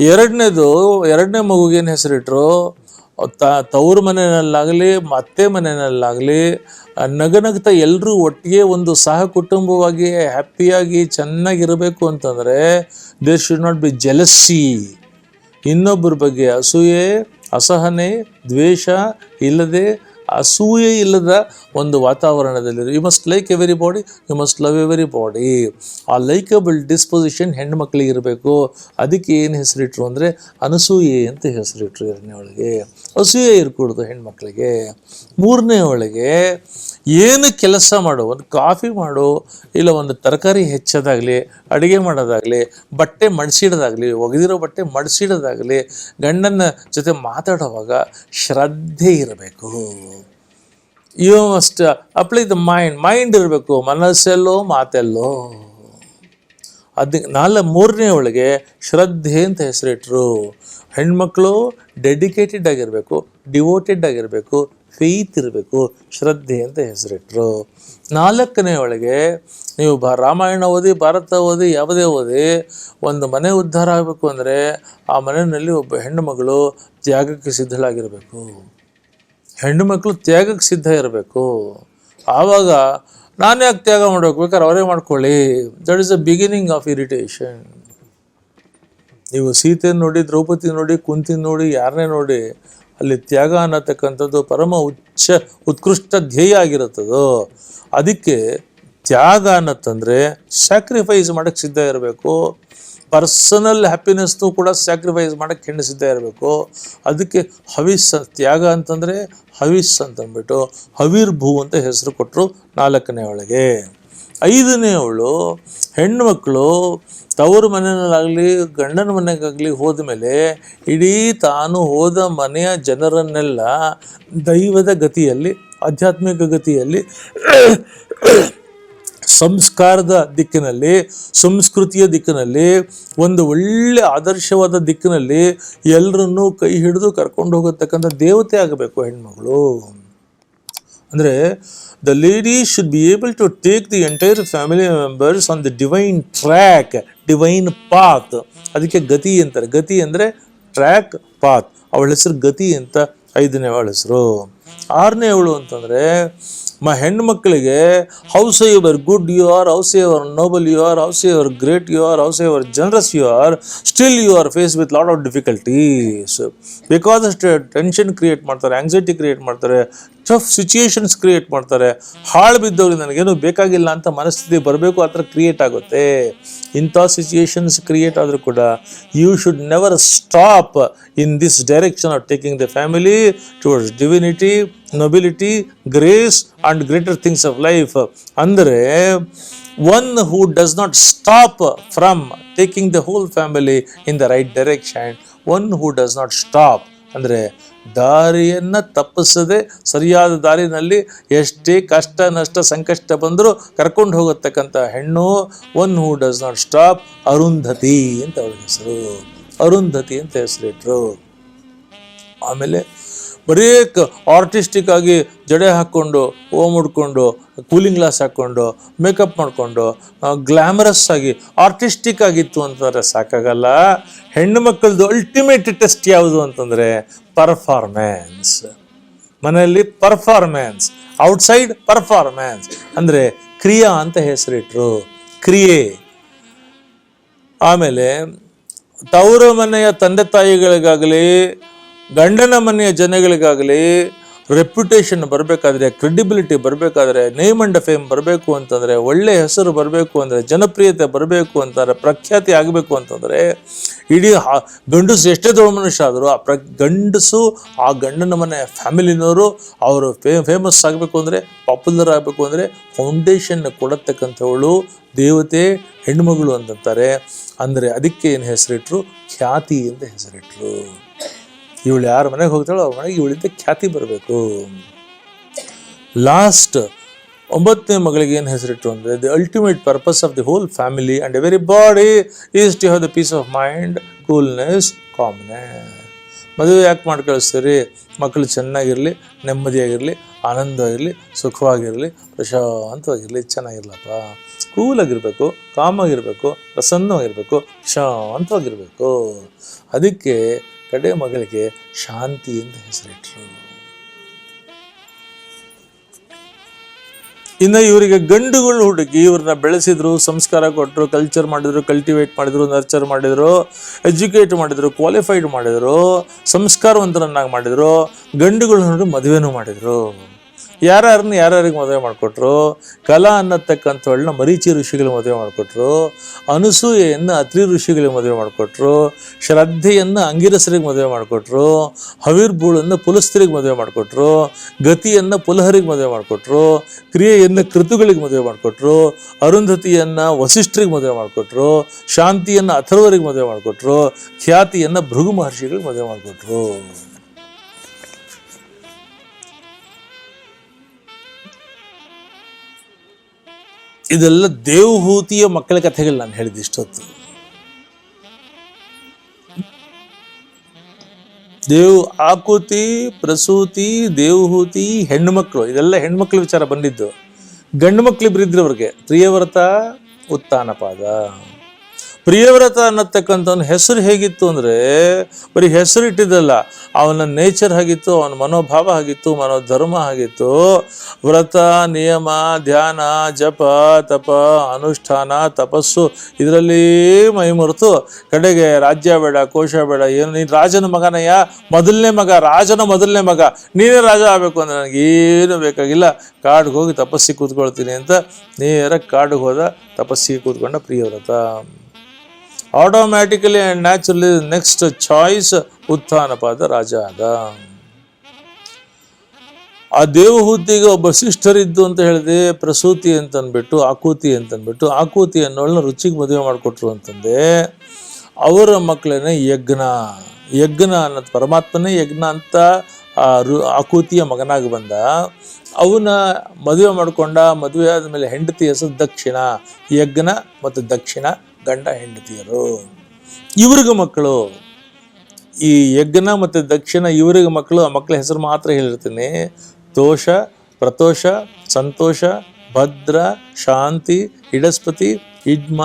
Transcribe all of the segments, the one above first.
ಎರಡನೇದು, ಎರಡನೇ ಮಗುಗೇನು ಹೆಸರಿಟ್ರು? ತ, ತವ್ರ ಮನೆಯಲ್ಲಾಗಲಿ, ಅತ್ತೆ ಮನೆಯಲ್ಲಾಗಲಿ ನಗನಗ್ತಾ ಎಲ್ಲರೂ ಒಟ್ಟಿಗೆ ಒಂದು ಸಹ ಕುಟುಂಬವಾಗಿ ಹ್ಯಾಪಿಯಾಗಿ, ಚೆನ್ನಾಗಿರಬೇಕು ಅಂತಂದರೆ there should not be jealousy ಇನ್ನೊಬ್ಬರ ಬಗ್ಗೆ ಅಸೂಯೆ, ಅಸಹನೆ, ದ್ವೇಷ ಇಲ್ಲದೆ ಅಸೂಯೆ ಇಲ್ಲದ ಒಂದು ವಾತಾವರಣದಲ್ಲಿ you must like everybody you must love everybody ಆ ಲೈಕಬಲ್ ಡಿಸ್ಪೊಸಿಷನ್ ಹೆಣ್ಮಕ್ಳಿಗೆ ಇರಬೇಕು. ಅದಕ್ಕೆ ಏನು ಹೆಸರಿಟ್ರು ಅಂದರೆ ಅನಸೂಯೆ ಅಂತ ಹೆಸರಿಟ್ರು ಎರಡನೇ ಒಳಗೆ ಅಸೂಯೆ ಇರಕೂಡ್ದು ಹೆಣ್ಮಕ್ಳಿಗೆ. ಮೂರನೇ ಒಳಗೆ ಏನು ಕೆಲಸ ಮಾಡು, ಒಂದು ಕಾಫಿ ಮಾಡು, ಇಲ್ಲ ಒಂದು ತರಕಾರಿ ಹೆಚ್ಚೋದಾಗಲಿ, ಅಡುಗೆ ಮಾಡೋದಾಗಲಿ, ಬಟ್ಟೆ ಮಡಿಸಿಡೋದಾಗಲಿ, ಒಗೆದಿರೋ ಬಟ್ಟೆ ಮಡಿಸಿಡೋದಾಗಲಿ, ಗಂಡನ ಜೊತೆ ಮಾತಾಡುವಾಗ ಶ್ರದ್ಧೆ ಇರಬೇಕು. You must apply the mind mind ಇರಬೇಕು, ಮನಸ್ಸೆಲ್ಲೋ, ಮಾತೆಲ್ಲೋ. ಅದಕ್ಕೆ ನಾಲ್ ಮೂರನೇ ಒಳಗೆ ಶ್ರದ್ಧೆ ಅಂತ ಹೆಸರಿಟ್ರು. ಹೆಣ್ಮಕ್ಳು ಡೆಡಿಕೇಟೆಡ್ ಆಗಿರಬೇಕು ಡಿವೋಟೆಡ್ ಆಗಿರಬೇಕು ಫೇತ್ ಇರಬೇಕು, ಶ್ರದ್ಧೆ ಅಂತ ಹೆಸರಿಟ್ರು. ನಾಲ್ಕನೇ ಒಳಗೆ ನೀವು ಬ, ರಾಮಾಯಣ ಓದಿ, ಭಾರತ ಓದಿ, ಯಾವುದೇ ಓದಿ, ಒಂದು ಮನೆ ಉದ್ಧಾರ ಆಗಬೇಕು ಅಂದರೆ ಆ ಮನೆಯಲ್ಲಿ ಒಬ್ಬ ಹೆಣ್ಣು ಮಗಳು ತ್ಯಾಗಕ್ಕೆ ಸಿದ್ಧಳಾಗಿರಬೇಕು. ಹೆಣ್ಣು ಮಕ್ಕಳು ತ್ಯಾಗಕ್ಕೆ ಸಿದ್ಧ ಇರಬೇಕು. ಆವಾಗ ನಾನು ಯಾಕೆ ತ್ಯಾಗ ಮಾಡಬೇಕು? ಬೇಕಾದ್ರೆ ಅವರೇ ಮಾಡ್ಕೊಳ್ಳಿ. That is a beginning of irritation ನೀವು ಸೀತೆ ನೋಡಿ ದ್ರೌಪದಿ ನೋಡಿ ಕುಂತಿ ನೋಡಿ ಯಾರನ್ನೇ ನೋಡಿ ಅಲ್ಲಿ ತ್ಯಾಗ ಅನ್ನತಕ್ಕಂಥದ್ದು ಪರಮ ಉಚ್ಚ, ಉತ್ಕೃಷ್ಟ ಧ್ಯೇಯ ಆಗಿರುತ್ತದೋ. ಅದಕ್ಕೆ ತ್ಯಾಗ ಅನ್ನತ್ತಂದರೆ ಸ್ಯಾಕ್ರಿಫೈಸ್ ಮಾಡೋಕ್ಕೆ ಸಿದ್ಧ ಇರಬೇಕು. ಪರ್ಸನಲ್ ಹ್ಯಾಪಿನೆಸ್ನು ಕೂಡ ಸ್ಯಾಕ್ರಿಫೈಸ್ ಮಾಡೋಕ್ಕೆ ಹೆಣ್ಣು ಸಿದ್ಧ ಇರಬೇಕು. ಅದಕ್ಕೆ ಹವಿಸ್ ತ್ಯಾಗ ಅಂತಂದರೆ ಹವಿಸ್ ಅಂತಂದ್ಬಿಟ್ಟು ಹವಿರ್ಭೂ ಅಂತ ಹೆಸರು ಕೊಟ್ಟರು ನಾಲ್ಕನೇ ಒಳಗೆ. ಐದನೇ ಅವಳು ಹೆಣ್ಮಕ್ಳು ತವರು ಮನೆಯಲ್ಲಾಗಲಿ, ಗಂಡನ ಮನೆಗಾಗಲಿ ಹೋದ ಮೇಲೆ ಇಡೀ ತಾನು ಹೋದ ಮನೆಯ ಜನರನ್ನೆಲ್ಲ ದೈವದ ಗತಿಯಲ್ಲಿ, ಆಧ್ಯಾತ್ಮಿಕ ಗತಿಯಲ್ಲಿ, ಸಂಸ್ಕಾರದ ದಿಕ್ಕಿನಲ್ಲಿ, ಸಂಸ್ಕೃತಿಯ ದಿಕ್ಕಿನಲ್ಲಿ, ಒಂದು ಒಳ್ಳೆ ಆದರ್ಶವಾದ ದಿಕ್ಕಿನಲ್ಲಿ ಎಲ್ಲರನ್ನೂ ಕೈ ಹಿಡಿದು ಕರ್ಕೊಂಡು ಹೋಗತಕ್ಕಂಥ ದೇವತೆ ಆಗಬೇಕು ಹೆಣ್ಮಗಳು ಅಂದರೆ the lady should be able to take the entire family members on the divine track divine path ಅದಕ್ಕೆ ಗತಿ ಅಂತಾರೆ. ಗತಿ ಅಂದರೆ ಟ್ರ್ಯಾಕ್ ಪಾತ್ ಅವಳ ಹೆಸರು ಗತಿ ಅಂತ ಐದನೇ ಅವಳ ಹೆಸರು. ಆರನೇ ಅವಳು ಅಂತಂದರೆ, ಮ ಹೆಣ್ಣು ಮಕ್ಕಳಿಗೆ howsoever good you are howsoever noble you are howsoever great you are howsoever generous you are still you are face with lot of difficulties ಬೇಕಾದಷ್ಟು ಟೆನ್ಷನ್ ಕ್ರಿಯೇಟ್ ಮಾಡ್ತಾರೆ ಆಂಗ್ಸೈಟಿ ಕ್ರಿಯೇಟ್ ಮಾಡ್ತಾರೆ ಟಫ್ ಸಿಚುಯೇಷನ್ಸ್ ಕ್ರಿಯೇಟ್ ಮಾಡ್ತಾರೆ. ಹಾಳು ಬಿದ್ದವ್ರಿಗೆ ನನಗೇನು ಬೇಕಾಗಿಲ್ಲ ಅಂತ ಮನಸ್ಥಿತಿ ಬರಬೇಕು, ಆ ಥರ ಕ್ರಿಯೇಟ್ ಆಗುತ್ತೆ. ಇಂಥ ಸಿಚುಯೇಷನ್ಸ್ ಕ್ರಿಯೇಟ್ ಆದರೂ ಕೂಡ you should never stop in this direction of taking the family towards divinity nobility grace and greater things of life ಅಂದರೆ one who does not stop from taking the whole family in the right direction one who does not stop ಅಂದರೆ ದಾರಿಯನ್ನು ತಪ್ಪಿಸದೆ ಸರಿಯಾದ ದಾರಿನಲ್ಲಿ ಎಷ್ಟೇ ಕಷ್ಟ, ನಷ್ಟ, ಸಂಕಷ್ಟ ಬಂದರೂ ಕರ್ಕೊಂಡು ಹೋಗತಕ್ಕಂಥ ಹೆಣ್ಣು one who does not stop Arundhati ಅಂತ ಅವಳ ಹೆಸರು. ಅರುಂಧತಿ ಅಂತ ಹೆಸರಿಟ್ರು. ಆಮೇಲೆ ಬರೀ ಆರ್ಟಿಸ್ಟಿಕ್ ಆಗಿ ಜಡೆ ಹಾಕ್ಕೊಂಡು ಓ ಮುಡ್ಕೊಂಡು ಕೂಲಿಂಗ್ ಗ್ಲಾಸ್ ಹಾಕ್ಕೊಂಡು ಮೇಕಪ್ ಮಾಡಿಕೊಂಡು ಗ್ಲ್ಯಾಮರಸ್ ಆಗಿ ಆರ್ಟಿಸ್ಟಿಕ್ ಆಗಿತ್ತು ಅಂತಂದರೆ ಸಾಕಾಗಲ್ಲ. ಹೆಣ್ಣು ಮಕ್ಕಳದು ಅಲ್ಟಿಮೇಟ್ ಟೆಸ್ಟ್ ಯಾವುದು ಅಂತಂದರೆ ಪರ್ಫಾರ್ಮೆನ್ಸ್ ಮನೆಯಲ್ಲಿ ಪರ್ಫಾರ್ಮೆನ್ಸ್ ಔಟ್ಸೈಡ್ ಪರ್ಫಾರ್ಮೆನ್ಸ್ ಅಂದರೆ ಕ್ರಿಯಾ ಅಂತ ಹೆಸರಿಟ್ರು. ಕ್ರಿಯೆ. ಆಮೇಲೆ, ತವರು ಮನೆಯ ತಂದೆ ತಾಯಿಗಳಿಗಾಗಲಿ ಗಂಡನ ಮನೆಯ ಜನಗಳಿಗಾಗಲಿ ರೆಪ್ಯುಟೇಷನ್ ಬರಬೇಕಾದ್ರೆ ಕ್ರೆಡಿಬಿಲಿಟಿ ಬರಬೇಕಾದ್ರೆ ನೇಮ್ ಅಂಡ್ ಫೇಮ್ ಬರಬೇಕು ಅಂತಂದರೆ ಒಳ್ಳೆಯ ಹೆಸರು ಬರಬೇಕು ಅಂದರೆ, ಜನಪ್ರಿಯತೆ ಬರಬೇಕು ಅಂತಾರೆ, ಪ್ರಖ್ಯಾತಿ ಆಗಬೇಕು ಅಂತಂದರೆ, ಇಡೀ ಆ ಗಂಡಸು ಎಷ್ಟೇ ದೊಡ್ಡ ಮನುಷ್ಯ ಆದರೂ ಆ ಪ್ರ, ಗಂಡಸು ಆ ಗಂಡನ ಮನೆ ಫ್ಯಾಮಿಲಿನವರು ಅವರು ಫೇ ಫೇಮಸ್ ಆಗಬೇಕು ಅಂದರೆ ಪಾಪ್ಯುಲರ್ ಆಗಬೇಕು ಅಂದರೆ ಫೌಂಡೇಶನ್ ಕೊಡತಕ್ಕಂಥವಳು ದೇವತೆ ಹೆಣ್ಮಗಳು ಅಂತಂತಾರೆ. ಅಂದರೆ ಅದಕ್ಕೆ ಏನು ಹೆಸರಿಟ್ರು? ಖ್ಯಾತಿ ಅಂತ ಹೆಸರಿಟ್ರು. ಇವಳು ಯಾರ ಮನೆಗೆ ಹೋಗ್ತಾಳೋ ಅವ್ರ ಮನೆಗೆ ಇವಳಿಂದ ಖ್ಯಾತಿ ಬರಬೇಕು. ಲಾಸ್ಟ್ ಒಂಬತ್ತನೇ ಮಗಳಿಗೆ ಏನು ಹೆಸರಿಟ್ಟು ಅಂದರೆ the ultimate purpose of the whole family and everybody is to have the peace of mind coolness calmness ಮದುವೆ ಯಾಕೆ ಮಾಡಿ ಕಳಿಸ್ತೀರಿ ಮಕ್ಕಳು ಚೆನ್ನಾಗಿರಲಿ, ನೆಮ್ಮದಿಯಾಗಿರಲಿ, ಆನಂದವಾಗಿರಲಿ, ಸುಖವಾಗಿರಲಿ, ಪ್ರಶಾಂತವಾಗಿರಲಿ, ಚೆನ್ನಾಗಿರ್ಲಪ್ಪ. ಕೂಲಾಗಿರಬೇಕು ಕಾಮಾಗಿರಬೇಕು ಪ್ರಸನ್ನವಾಗಿರಬೇಕು, ಶಾಂತವಾಗಿರಬೇಕು. ಅದಕ್ಕೆ ಕಡೆ ಮಗಳಿಗೆ ಶಾಂತಿ ಅಂತ ಹೆಸರಿಟ್ರು. ಇನ್ನು ಇವರಿಗೆ ಗಂಡುಗಳು ಹುಡುಕಿ ಇವ್ರನ್ನ ಬೆಳೆಸಿದ್ರು, ಸಂಸ್ಕಾರ ಕೊಟ್ಟರು ಕಲ್ಚರ್ ಮಾಡಿದ್ರು ಕಲ್ಟಿವೇಟ್ ಮಾಡಿದ್ರು ನರ್ಚರ್ ಮಾಡಿದ್ರು ಎಜುಕೇಟ್ ಮಾಡಿದ್ರು ಕ್ವಾಲಿಫೈಡ್ ಮಾಡಿದ್ರು, ಸಂಸ್ಕಾರವಂತರನ್ನಾಗಿ ಮಾಡಿದ್ರು ಗಂಡುಗಳು ಮದುವೆನೂ ಮಾಡಿದ್ರು. ಯಾರ್ಯಾರನ್ನ ಯಾರ್ಯಾರಿಗೆ ಮದುವೆ ಮಾಡಿಕೊಟ್ರು? ಕಲಾ ಅನ್ನತಕ್ಕಂಥವಳನ್ನ ಮರೀಚಿ ಋಷಿಗಳಿಗೆ ಮದುವೆ ಮಾಡಿಕೊಟ್ರು. ಅನಸೂಯೆಯನ್ನು ಅತ್ರಿ ಋಷಿಗಳಿಗೆ ಮದುವೆ ಮಾಡಿಕೊಟ್ರು. ಶ್ರದ್ಧೆಯನ್ನು ಅಂಗಿರಸರಿಗೆ ಮದುವೆ ಮಾಡಿಕೊಟ್ರು. ಹವಿರ್ಬೂಳನ್ನು ಪುಲಸ್ತ್ರಿಗೆ ಮದುವೆ ಮಾಡಿಕೊಟ್ರು. ಗತಿಯನ್ನು ಪುಲಹರಿಗೆ ಮದುವೆ ಮಾಡಿಕೊಟ್ರು. ಕ್ರಿಯೆಯನ್ನು ಕೃತುಗಳಿಗೆ ಮದುವೆ ಮಾಡಿಕೊಟ್ರು. ಅರುಂಧತಿಯನ್ನು ವಸಿಷ್ಠರಿಗೆ ಮದುವೆ ಮಾಡಿಕೊಟ್ರು. ಶಾಂತಿಯನ್ನು ಅಥರ್ವರಿಗೆ ಮದುವೆ ಮಾಡಿಕೊಟ್ರು. ಖ್ಯಾತಿಯನ್ನು ಭೃಗು ಮಹರ್ಷಿಗಳಿಗೆ ಮದುವೆ ಮಾಡಿಕೊಟ್ರು. ಇದೆಲ್ಲ ದೇವಹೂತಿಯ ಮಕ್ಕಳ ಕಥೆಗಳು ನಾನು ಹೇಳಿದ ಇಷ್ಟೊತ್ತು. ದೇವ್ ಆಕುತಿ, ಪ್ರಸೂತಿ ದೇವಹೂತಿ ಹೆಣ್ಮಕ್ಳು ಇದೆಲ್ಲ ಹೆಣ್ಮಕ್ಳ ವಿಚಾರ ಬಂದಿದ್ದು. ಗಂಡು ಮಕ್ಳು ಇಬ್ಬರಿದ್ರು ಅವ್ರಿಗೆ. ಉತ್ಥಾನಪಾದ ಪ್ರಿಯವ್ರತ ಒಂದು ಹೆಸರು ಹೇಗಿತ್ತು ಅಂದರೆ, ಬರೀ ಹೆಸರು ಇಟ್ಟಿದ್ದಲ್ಲ, ಅವನ ನೇಚರ್ ಆಗಿತ್ತು ಅವನ ಮನೋಭಾವ ಆಗಿತ್ತು ಮನೋಧರ್ಮ ಆಗಿತ್ತು ವ್ರತ, ನಿಯಮ, ಧ್ಯಾನ, ಜಪ, ತಪ, ಅನುಷ್ಠಾನ, ತಪಸ್ಸು, ಇದರಲ್ಲಿ ಮೈ ಮರೆತು ಕಡೆಗೆ ರಾಜ್ಯ ಬೇಡ, ಕೋಶ ಬೇಡ, ಏನು, ನೀನು ರಾಜನ ಮಗನಯ್ಯ? ಮೊದಲನೇ ಮಗ, ರಾಜನ ಮೊದಲನೇ ಮಗ. ನೀನೇ ರಾಜ ಆಗಬೇಕು ಅಂದರೆ ನನಗೆ ಏನು ಬೇಕಾಗಿಲ್ಲ. ಕಾಡಿಗೆ ಹೋಗಿ ತಪಸ್ಸಿಗೆ ಕೂತ್ಕೊಳ್ತೀನಿ ಅಂತ ನೇರ ಕಾಡಿಗೆ ಹೋದ ತಪಸ್ಸಿಗೆ ಕೂತ್ಕೊಂಡ Priyavrata. Automatically and naturally next choice Uttanapada ರಾಜ ಆದ ಆ ದೇವಹೂತಿಗೆ ಒಬ್ಬ ಸಿಸ್ಟರ್ ಅಂತ ಹೇಳಿದೆ, ಪ್ರಸೂತಿ ಅಂತಂದ್ಬಿಟ್ಟು ಆಕೂತಿ ಅಂತ ಅಂದ್ಬಿಟ್ಟು ಆಕೂತಿ ಅನ್ನೋಳನ್ನ ರುಚಿಗೆ ಮದುವೆ ಮಾಡಿಕೊಟ್ರು ಅಂತಂದೆ. ಅವರ ಮಕ್ಕಳೇನೆ ಯಜ್ಞ. ಯಜ್ಞ ಅನ್ನೋದು ಪರಮಾತ್ಮನೇ ಯಜ್ಞ ಅಂತ ರು, ಆಕೂತಿಯ ಮಗನಾಗಿ ಬಂದ. ಅವನ ಮದುವೆ ಮಾಡಿಕೊಂಡ, ಮದುವೆ ಆದಮೇಲೆ ಹೆಂಡತಿ ಹೆಸರು ದಕ್ಷಿಣ. ಯಜ್ಞ ಮತ್ತು ದಕ್ಷಿಣ. ಗಂಡ ಹೆಂಡತಿಯರು, ಇವ್ರಿಗೆ ಮಕ್ಕಳು, ಈ ಯಜ್ಞ ಮತ್ತು ದಕ್ಷಿಣ ಇವರಿಗೆ ಮಕ್ಕಳು, ಆ ಮಕ್ಕಳ ಹೆಸರು ಮಾತ್ರ ಹೇಳಿರ್ತೀನಿ. ತೋಷ ಪ್ರತೋಷ, ಸಂತೋಷ, ಭದ್ರ, ಶಾಂತಿ, ಹಿಡಸ್ಪತಿ ಇಡ್ಮ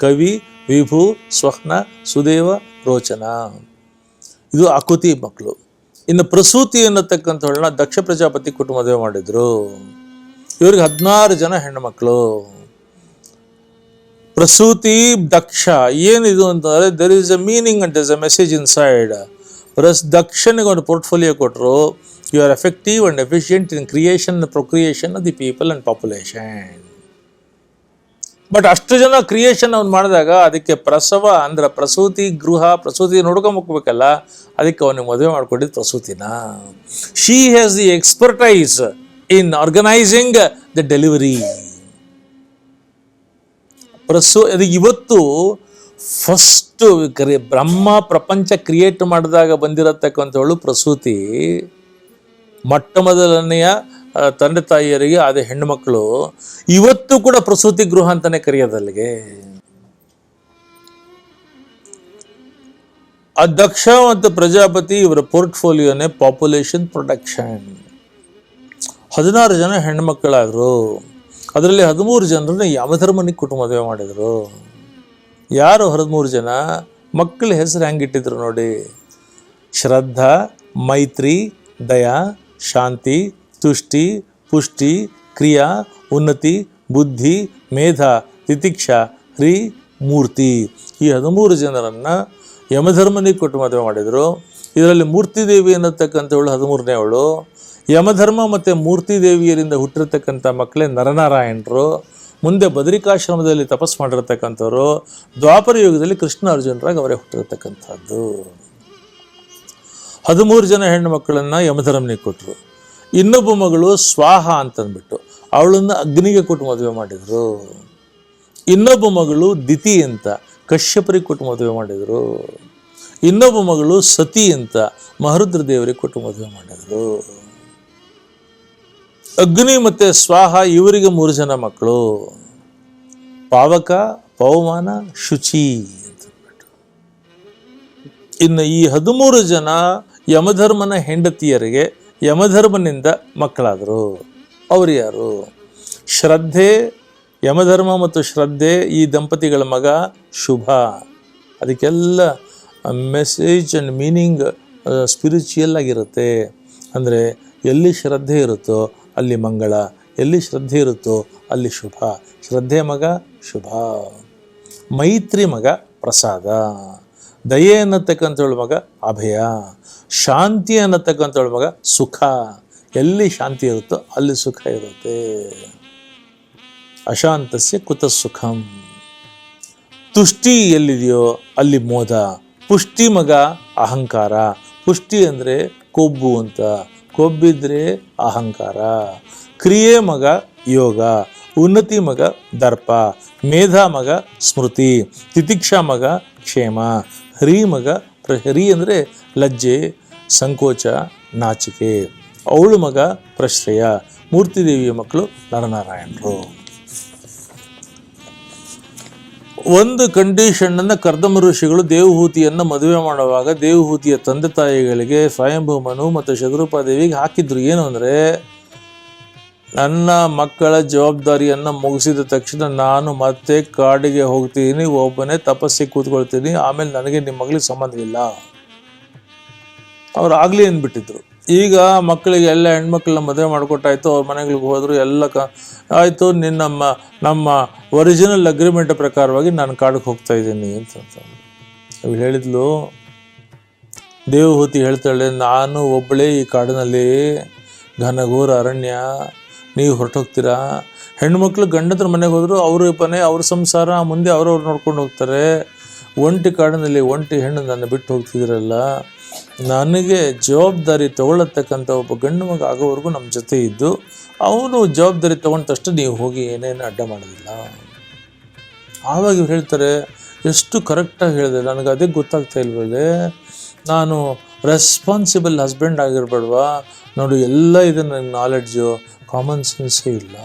ಕವಿ, ವಿಭು ಸ್ವಹ್ನ ಸುದೇವ, ರೋಚನ. ಇದು ಆಕೃತಿ ಮಕ್ಕಳು. ಇನ್ನು ಪ್ರಸೂತಿ ಅನ್ನತಕ್ಕಂಥವಳನ್ನ ದಕ್ಷ ಪ್ರಜಾಪತಿ ಕುಟುಂಬ ಮದುವೆ ಮಾಡಿದ್ರು. ಇವ್ರಿಗೆ ಹದಿನಾರು ಜನ ಹೆಣ್ಣು ಮಕ್ಕಳು. ಪ್ರಸೂತಿ ದಕ್ಷ, ಏನಿದು ಅಂತಂದರೆ there is a meaning and is a message inside ಪ್ರಸ್, ದಕ್ಷನಿಗೆ ಒಂದು ಪೋರ್ಟ್ಫೋಲಿಯೋ ಕೊಟ್ಟರು you are effective and efficient in creation procreation of the people and population but ಅಷ್ಟು ಜನ ಕ್ರಿಯೇಷನ್ ಅವ್ನು ಮಾಡಿದಾಗ ಅದಕ್ಕೆ ಪ್ರಸವ, ಅಂದ್ರೆ ಪ್ರಸೂತಿ ಗೃಹ, ಪ್ರಸೂತಿ ನೋಡ್ಕೊಂಬಕ್ಬೇಕಲ್ಲ ಅದಕ್ಕೆ ಅವನಿಗೆ ಮದುವೆ ಮಾಡ್ಕೊಂಡಿದ್ದು ಪ್ರಸೂತಿನ. She has the expertise in organising the delivery ಪ್ರಸು ಅದು ಇವತ್ತು ಫಸ್ಟು ಕರಿ ಬ್ರಹ್ಮ ಪ್ರಪಂಚ ಕ್ರಿಯೇಟ್ ಮಾಡಿದಾಗ ಬಂದಿರತಕ್ಕಂಥವಳು ಪ್ರಸೂತಿ. ಮೊಟ್ಟ ಮೊದಲನೆಯ ತಂದೆ ತಾಯಿಯರಿಗೆ, ಆದ ಹೆಣ್ಣುಮಕ್ಕಳು. ಇವತ್ತು ಕೂಡ ಪ್ರಸೂತಿ ಗೃಹ ಅಂತಾನೆ ಕರೆಯೋದಲ್ಲಿಗೆ ಅಧ್ಯಕ್ಷ ಮತ್ತು ಪ್ರಜಾಪತಿ ಇವರ ಪೋರ್ಟ್ಫೋಲಿಯೋನೇ ಪಾಪ್ಯುಲೇಷನ್ ಪ್ರೊಡಕ್ಷನ್ ಹದಿನಾರು ಜನ ಹೆಣ್ಮಕ್ಕಳಾದರು ಅದರಲ್ಲಿ ಹದಿಮೂರು ಜನರನ್ನ ಯಮಧರ್ಮನಿಗೆ ಕೊಟ್ಟು ಮದುವೆ ಮಾಡಿದರು? ಯಾರು ಹದಿಮೂರು ಜನ? ಮಕ್ಕಳ ಹೆಸರು ಹೆಂಗಿಟ್ಟಿದ್ರು ನೋಡಿ. ಶ್ರದ್ಧಾ, ಮೈತ್ರಿ, ದಯಾ, ಶಾಂತಿ, ತುಷ್ಟಿ, ಪುಷ್ಟಿ, ಕ್ರಿಯಾ, ಉನ್ನತಿ, ಬುದ್ಧಿ, ಮೇಧ, ತಿತಿಕ್ಷಾ, ಹ್ರಿ, ಮೂರ್ತಿ. ಈ ಹದಿಮೂರು ಜನರನ್ನು ಯಮಧರ್ಮನಿಗೆ ಕೊಟ್ಟು ಮದುವೆ ಮಾಡಿದರು. ಇದರಲ್ಲಿ ಮೂರ್ತಿ ದೇವಿ ಹದಿಮೂರನೇ ಹದಿಮೂರನೇವಳು ಯಮಧರ್ಮ ಮತ್ತು ಮೂರ್ತಿ ದೇವಿಯರಿಂದ ಹುಟ್ಟಿರ್ತಕ್ಕಂಥ ಮಕ್ಕಳೇ ನರನಾರಾಯಣರು, ಮುಂದೆ ಬದರಿಕಾಶ್ರಮದಲ್ಲಿ ತಪಸ್ ಮಾಡಿರ್ತಕ್ಕಂಥವ್ರು, ದ್ವಾಪರ ಯುಗದಲ್ಲಿ ಕೃಷ್ಣ ಅರ್ಜುನರಾಗಿ ಅವರೇ ಹುಟ್ಟಿರ್ತಕ್ಕಂಥದ್ದು. ಹದಿಮೂರು ಜನ ಹೆಣ್ಣು ಮಕ್ಕಳನ್ನು ಯಮಧರ್ಮನಿಗೆ ಕೊಟ್ಟರು ಇನ್ನೊಬ್ಬ ಮಗಳು ಸ್ವಾಹ ಅಂತಂದ್ಬಿಟ್ಟು ಅವಳನ್ನು ಅಗ್ನಿಗೆ ಕೊಟ್ಟು ಮದುವೆ ಮಾಡಿದರು. ಇನ್ನೊಬ್ಬ ಮಗಳು ದಿತಿ ಅಂತ ಕಶ್ಯಪರಿಗೆ ಕೊಟ್ಟು ಮದುವೆ ಮಾಡಿದರು. ಇನ್ನೊಬ್ಬ ಮಗಳು ಸತಿ ಅಂತ ಮಹರುದ್ರ ದೇವರಿಗೆ ಕೊಟ್ಟು ಮದುವೆ ಮಾಡಿದರು. ಅಗ್ನಿ ಮತ್ತು ಸ್ವಾಹ ಇವರಿಗೆ ಮೂರು ಜನ ಮಕ್ಕಳು. ಪಾವಕ, ಪವಮಾನ, ಶುಚಿ ಅಂತ ಇನ್ನು ಈ ಹದಿಮೂರು ಜನ ಯಮಧರ್ಮನ ಹೆಂಡತಿಯರಿಗೆ ಯಮಧರ್ಮನಿಂದ ಮಕ್ಕಳಾದರು. ಅವರು ಯಾರು? ಶ್ರದ್ಧೆ, ಯಮಧರ್ಮ ಮತ್ತು ಶ್ರದ್ಧೆ, ಈ ದಂಪತಿಗಳ ಮಗ ಶುಭ. ಅದಕ್ಕೆಲ್ಲ ಮೆಸೇಜ್ ಆ್ಯಂಡ್ ಮೀನಿಂಗ್ ಸ್ಪಿರಿಚುಯಲ್ ಆಗಿರುತ್ತೆ. ಅಂದರೆ ಎಲ್ಲಿ ಶ್ರದ್ಧೆ ಇರುತ್ತೋ ಅಲ್ಲಿ ಮಂಗಳ, ಎಲ್ಲಿ ಶ್ರದ್ಧೆ ಇರುತ್ತೋ ಅಲ್ಲಿ ಶುಭ. ಶ್ರದ್ಧೆ ಮಗ, ಶುಭ. ಮೈತ್ರಿ ಮಗ, ಪ್ರಸಾದ. ದಯೆ ಅನ್ನತಕ್ಕಂಥವಳ ಮಗ, ಅಭಯ. ಶಾಂತಿ ಅನ್ನತಕ್ಕಂಥವಳ ಮಗ, ಸುಖ. ಎಲ್ಲಿ ಶಾಂತಿ ಇರುತ್ತೋ ಅಲ್ಲಿ ಸುಖ ಇರುತ್ತೆ. ಅಶಾಂತಸ್ಯ ಕುತ ಸುಖಂ. ತುಷ್ಟಿ ಎಲ್ಲಿದೆಯೋ ಅಲ್ಲಿ ಮೋದ. ಪುಷ್ಟಿ ಮಗ, ಅಹಂಕಾರ. ಪುಷ್ಟಿ ಅಂದರೆ ಕೊಬ್ಬು ಅಂತ. ಕೊಬ್ಬಿದ್ರೆ ಅಹಂಕಾರ ಕ್ರಿಯೆ ಮಗ ಯೋಗ ಉನ್ನತಿ ಮಗ ದರ್ಪ ಮೇಧ ಮಗ ಸ್ಮೃತಿ ತಿತಿಕ್ಷಾ ಮಗ ಕ್ಷೇಮ ಹರಿ ಮಗ ಪ್ರ- ಹರಿ ಅಂದರೆ ಲಜ್ಜೆ, ಸಂಕೋಚ, ನಾಚಿಕೆ ಅವಳು ಮಗ ಪ್ರಶ್ರಯ, ಮೂರ್ತಿದೇವಿಯ ಮಕ್ಕಳು ನರನಾರಾಯಣರು ಒಂದು ಕಂಡೀಷನನ್ನು ಕರ್ದಮ ಋಷಿಗಳು ದೇವಹೂತಿಯನ್ನು ಮದುವೆ ಮಾಡುವಾಗ ದೇವಹೂತಿಯ ತಂದೆ ತಾಯಿಗಳಿಗೆ ಸ್ವಯಂಭೂಮನು ಮತ್ತು ಶತ್ರುಪಾದೇವಿಗೆ ಹಾಕಿದ್ರು. ಏನು ಅಂದರೆ, ನನ್ನ ಮಕ್ಕಳ ಜವಾಬ್ದಾರಿಯನ್ನು ಮುಗಿಸಿದ ತಕ್ಷಣ ನಾನು ಮತ್ತೆ ಕಾಡಿಗೆ ಹೋಗ್ತೀನಿ, ಒಬ್ಬನೇ ತಪಸ್ಸಿ ಕೂತ್ಕೊಳ್ತೀನಿ, ಆಮೇಲೆ ನನಗೆ ನಿಮ್ಮ ಮಗಳಿಗೆ ಸಂಬಂಧವಿಲ್ಲ. ಅವ್ರು ಆಗಲಿ ಅಂದ್ಬಿಟ್ಟಿದ್ರು. ಈಗ ಮಕ್ಕಳಿಗೆ ಎಲ್ಲ ಹೆಣ್ಮಕ್ಳನ್ನ ಮದುವೆ ಮಾಡಿಕೊಟ್ಟಾಯ್ತು, ಅವ್ರ ಮನೆಗಳಿಗೆ ಹೋದರು, ಎಲ್ಲ ಕ, ಆಯಿತು ನಿನ್ನ ನಮ್ಮ ನಮ್ಮ ಒರಿಜಿನಲ್ ಅಗ್ರಿಮೆಂಟ್ ಪ್ರಕಾರವಾಗಿ ನಾನು ಕಾಡಿಗೆ ಹೋಗ್ತಾ ಇದ್ದೀನಿ ಅಂತ ಅವ್ಳು ಹೇಳಿದ್ಲು, ದೇವಹೂತಿ ಹೇಳ್ತಾಳೆ, ನಾನು ಒಬ್ಬಳೇ ಈ ಕಾಡಿನಲ್ಲಿ ಘನಘೋರ ಅರಣ್ಯ, ನೀವು ಹೊರಟೋಗ್ತೀರಾ? ಹೆಣ್ಮಕ್ಳು ಗಂಡದ್ರ ಮನೆಗೆ ಹೋದ್ರು, ಅವರು ಮನೆ ಅವ್ರ ಸಂಸಾರ, ಮುಂದೆ ಅವ್ರವ್ರು ನೋಡ್ಕೊಂಡು ಹೋಗ್ತಾರೆ. ಒಂಟಿ ಕಾಡಿನಲ್ಲಿ ಒಂಟಿ ಹೆಣ್ಣು ನನ್ನ ಬಿಟ್ಟು ಹೋಗ್ತಿದ್ರಲ್ಲ ನನಗೆ ಜವಾಬ್ದಾರಿ ತಗೊಳ್ಳತಕ್ಕಂಥ ಒಬ್ಬ ಗಂಡು ಮಗ ಆಗೋವರೆಗೂ ನಮ್ಮ ಜೊತೆ ಇದ್ದು, ಅವನು ಜವಾಬ್ದಾರಿ ತಗೊಂಡ ತಕ್ಷಣ ನೀವು ಹೋಗಿ ಏನೇನು ಅಡ್ಡ ಮಾಡೋದಿಲ್ಲ. ಆವಾಗ ಇವ್ರು ಹೇಳ್ತಾರೆ, ಎಷ್ಟು ಕರೆಕ್ಟಾಗಿ ಹೇಳಿದೆ, ನನಗೆ ಅದೇ ಗೊತ್ತಾಗ್ತಾ ಇಲ್ವೇ ನಾನು ರೆಸ್ಪಾನ್ಸಿಬಲ್ ಹಸ್ಬೆಂಡ್ ಆಗಿರ್ಬೇಡ್ವಾ? ನೋಡು, ಎಲ್ಲ ಇದೆ ನನಗೆ ನಾಲೆಡ್ಜು ಕಾಮನ್ ಸೆನ್ಸೇ ಇಲ್ಲ.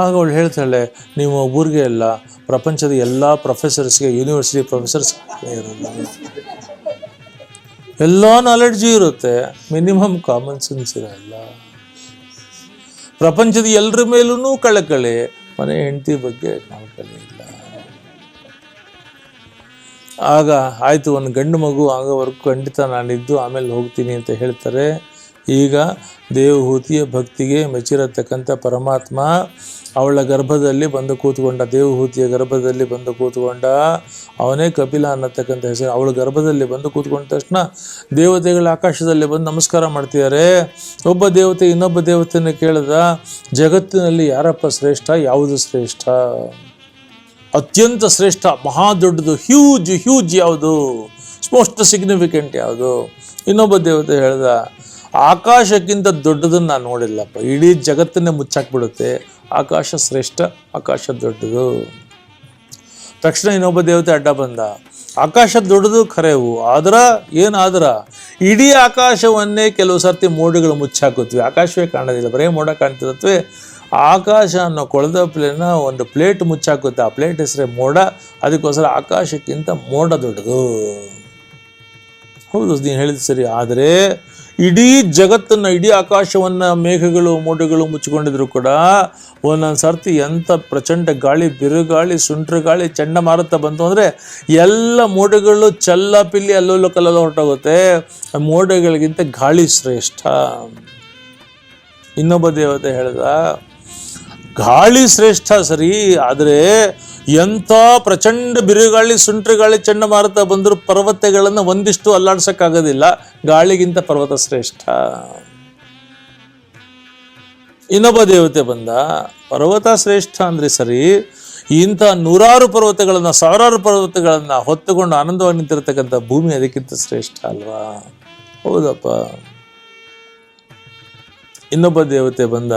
ಆಗ ಅವಳು ಹೇಳ್ತಾಳೆ, ನೀವು ಊರಿಗೆ ಅಲ್ಲ ಪ್ರಪಂಚದ ಎಲ್ಲ ಪ್ರೊಫೆಸರ್ಸ್ಗೆ ಯೂನಿವರ್ಸಿಟಿ ಪ್ರೊಫೆಸರ್ಸ್ ಎಲ್ಲ ನಾಲೆಡ್ಜು ಇರುತ್ತೆ. ಮಿನಿಮಮ್ ಕಾಮನ್ ಸೆನ್ಸ್ ಇರಲ್ಲ. ಪ್ರಪಂಚದ ಎಲ್ಲರ ಮೇಲೂ ಕಳಕಳಿ. ಮನೆ ಹೆಂಡತಿ ಬಗ್ಗೆ ಕಳಕಳಿ ಇಲ್ಲ. ಆಗ ಆಯಿತು, ಒಂದು ಗಂಡು ಮಗು ಆಗೋವರೆಗೂ ಖಂಡಿತ ನಾನಿದ್ದು, ಆಮೇಲೆ ಹೋಗ್ತೀನಿ ಅಂತ ಹೇಳ್ತಾರೆ. ಈಗ ದೇವಹೂತಿಯ ಭಕ್ತಿಗೆ ಮೆಚ್ಚಿರತಕ್ಕಂಥ ಪರಮಾತ್ಮ ಅವಳ ಗರ್ಭದಲ್ಲಿ ಬಂದು ಕೂತ್ಕೊಂಡ, ದೇವಹೂತಿಯ ಗರ್ಭದಲ್ಲಿ ಬಂದು ಕೂತ್ಕೊಂಡ, ಅವನೇ ಕಪಿಲ ಅನ್ನತಕ್ಕಂಥ ಹೆಸರು. ಅವಳ ಗರ್ಭದಲ್ಲಿ ಬಂದು ಕೂತ್ಕೊಂಡ ತಕ್ಷಣ ದೇವತೆಗಳ ಆಕಾಶದಲ್ಲಿ ಬಂದು ನಮಸ್ಕಾರ ಮಾಡ್ತಿದ್ದಾರೆ. ಒಬ್ಬ ದೇವತೆ ಇನ್ನೊಬ್ಬ ದೇವತೆಯನ್ನು ಕೇಳಿದ, ಜಗತ್ತಿನಲ್ಲಿ ಯಾರಪ್ಪ ಶ್ರೇಷ್ಠ? ಯಾವುದು ಶ್ರೇಷ್ಠ? ಅತ್ಯಂತ ಶ್ರೇಷ್ಠ, ಮಹಾ ದೊಡ್ಡದು ಹ್ಯೂಜ್ ಹ್ಯೂಜ್ ಯಾವುದು? ಮೋಸ್ಟ್ ಸಿಗ್ನಿಫಿಕೆಂಟ್ ಯಾವುದು? ಇನ್ನೊಬ್ಬ ದೇವತೆ ಹೇಳ್ದ ಆಕಾಶಕ್ಕಿಂತ ದೊಡ್ಡದನ್ನು ನಾನು ನೋಡಿಲ್ಲಪ್ಪ. ಇಡೀ ಜಗತ್ತನ್ನೇ ಮುಚ್ಚಾಕ್ಬಿಡುತ್ತೆ. ಆಕಾಶ ಶ್ರೇಷ್ಠ, ಆಕಾಶ ದೊಡ್ಡದು. ತಕ್ಷಣ ಇನ್ನೊಬ್ಬ ದೇವತೆ ಅಡ್ಡ ಬಂದ. ಆಕಾಶ ದೊಡ್ಡದು ಖರೆವು, ಆದ್ರ ಏನಾದ್ರ ಇಡೀ ಆಕಾಶವನ್ನೇ ಕೆಲವು ಸರ್ತಿ ಮೋಡಗಳು ಮುಚ್ಚಾಕುತ್ತವೆ ಆಕಾಶವೇ ಕಾಣೋದಿಲ್ಲ, ಬರೀ ಮೋಡ ಕಾಣ್ತಿರತ್ವೆ. ಆಕಾಶ ಅನ್ನೋ ಕೊಳದ ಪ್ಲೇನ ಒಂದು ಪ್ಲೇಟ್ ಮುಚ್ಚಾಕುತ್ತೆ. ಆ ಪ್ಲೇಟ್ ಹೆಸರೇ ಮೋಡ, ಅದಕ್ಕೋಸ್ಕರ ಆಕಾಶಕ್ಕಿಂತ ಮೋಡ ದೊಡ್ಡದು. ಹೌದು ನೀನು ಹೇಳಿದ ಸರಿ. ಆದರೆ ಇಡೀ ಜಗತ್ತನ್ನು, ಇಡೀ ಆಕಾಶವನ್ನು, ಮೇಘಗಳು, ಮೋಡಗಳು ಮುಚ್ಚಿಕೊಂಡಿದ್ರು ಕೂಡ ಒಂದೊಂದು ಸರ್ತಿ ಎಂಥ ಪ್ರಚಂಡ ಗಾಳಿ ಬಿರುಗಾಳಿ ಸುಂಟ್ರ ಗಾಳಿ ಚಂಡಮಾರುತ ಬಂತು ಅಂದರೆ ಎಲ್ಲ ಮೋಡಗಳು ಚಲ್ಲ ಪಿಲ್ಲಿ ಅಲ್ಲೋಲ್ಲೋ ಕಲ್ಲಲ್ಲ ಹೊರಟೋಗುತ್ತೆ. ಮೋಡಗಳಿಗಿಂತ ಗಾಳಿ ಶ್ರೇಷ್ಠ. ಇನ್ನೊಬ್ಬ ದೇವತೆ ಹೇಳ್ದ, ಗಾಳಿ ಶ್ರೇಷ್ಠ ಸರಿ, ಆದರೆ ಎಂಥ ಪ್ರಚಂಡ ಬಿರುಗಾಳಿ ಸುಂಟ್ರಗಾಳಿ ಚಂಡಮಾರುತ ಬಂದರೂ ಪರ್ವತಗಳನ್ನು ಒಂದಿಷ್ಟು ಅಲ್ಲಾಡ್ಸೋಕ್ಕಾಗೋದಿಲ್ಲ. ಗಾಳಿಗಿಂತ ಪರ್ವತ ಶ್ರೇಷ್ಠ. ಇನ್ನೊಬ್ಬ ದೇವತೆ ಬಂದ. ಪರ್ವತ ಶ್ರೇಷ್ಠ ಅಂದರೆ ಸರಿ, ಇಂಥ ನೂರಾರು ಪರ್ವತಗಳನ್ನು, ಸಾವಿರಾರು ಪರ್ವತಗಳನ್ನು ಹೊತ್ತುಕೊಂಡು ಆನಂದವಾಗಿ ನಿಂತಿರತಕ್ಕಂಥ ಭೂಮಿ ಅದಕ್ಕಿಂತ ಶ್ರೇಷ್ಠ ಅಲ್ವಾ? ಹೌದಪ್ಪ. ಇನ್ನೊಬ್ಬ ದೇವತೆ ಬಂದ.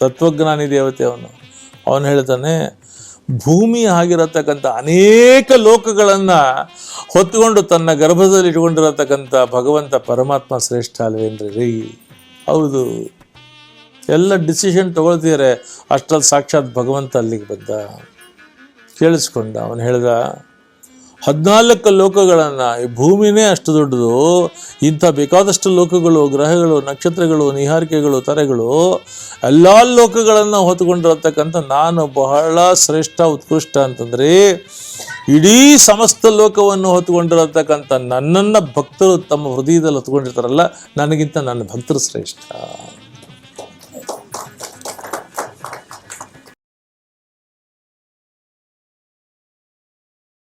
ತತ್ವಜ್ಞಾನಿ ದೇವತೆ ಅವನು. ಅವನು ಹೇಳ್ತಾನೆ ಭೂಮಿ ಆಗಿರತಕ್ಕಂಥ ಅನೇಕ ಲೋಕಗಳನ್ನು ಹೊತ್ತುಕೊಂಡು ತನ್ನ ಗರ್ಭದಲ್ಲಿ ಇಟ್ಕೊಂಡಿರತಕ್ಕಂಥ ಭಗವಂತ ಪರಮಾತ್ಮ ಶ್ರೇಷ್ಠ ಅಲ್ವೇನ್ರಿ ರೀ? ಹೌದು. ಎಲ್ಲ ಡಿಸಿಷನ್ ತೊಗೊಳ್ತಿದ್ದಾರೆ ಅಷ್ಟರಲ್ಲಿ ಸಾಕ್ಷಾತ್ ಭಗವಂತ ಅಲ್ಲಿಗೆ ಬಂದ. ಕೇಳಿಸ್ಕೊಂಡ. ಅವನು ಹೇಳ್ದ ಹದಿನಾಲ್ಕು ಲೋಕಗಳನ್ನು, ಈ ಭೂಮಿನೇ ಅಷ್ಟು ದೊಡ್ಡದು, ಇಂಥ ಬೇಕಾದಷ್ಟು ಲೋಕಗಳು, ಗ್ರಹಗಳು, ನಕ್ಷತ್ರಗಳು, ನಿಹಾರಿಕೆಗಳು, ತರೆಗಳು, ಎಲ್ಲ ಲೋಕಗಳನ್ನು ಹೊತ್ಕೊಂಡಿರತಕ್ಕಂಥ ನಾನು ಬಹಳ ಶ್ರೇಷ್ಠ, ಉತ್ಕೃಷ್ಟ ಅಂತಂದರೆ, ಇಡೀ ಸಮಸ್ತ ಲೋಕವನ್ನು ಹೊತ್ಕೊಂಡಿರತಕ್ಕಂಥ ನನ್ನನ್ನು ಭಕ್ತರು ತಮ್ಮ ಹೃದಯದಲ್ಲಿ ಹೊತ್ಕೊಂಡಿರ್ತಾರಲ್ಲ, ನನಗಿಂತ ನನ್ನ ಭಕ್ತರು ಶ್ರೇಷ್ಠ.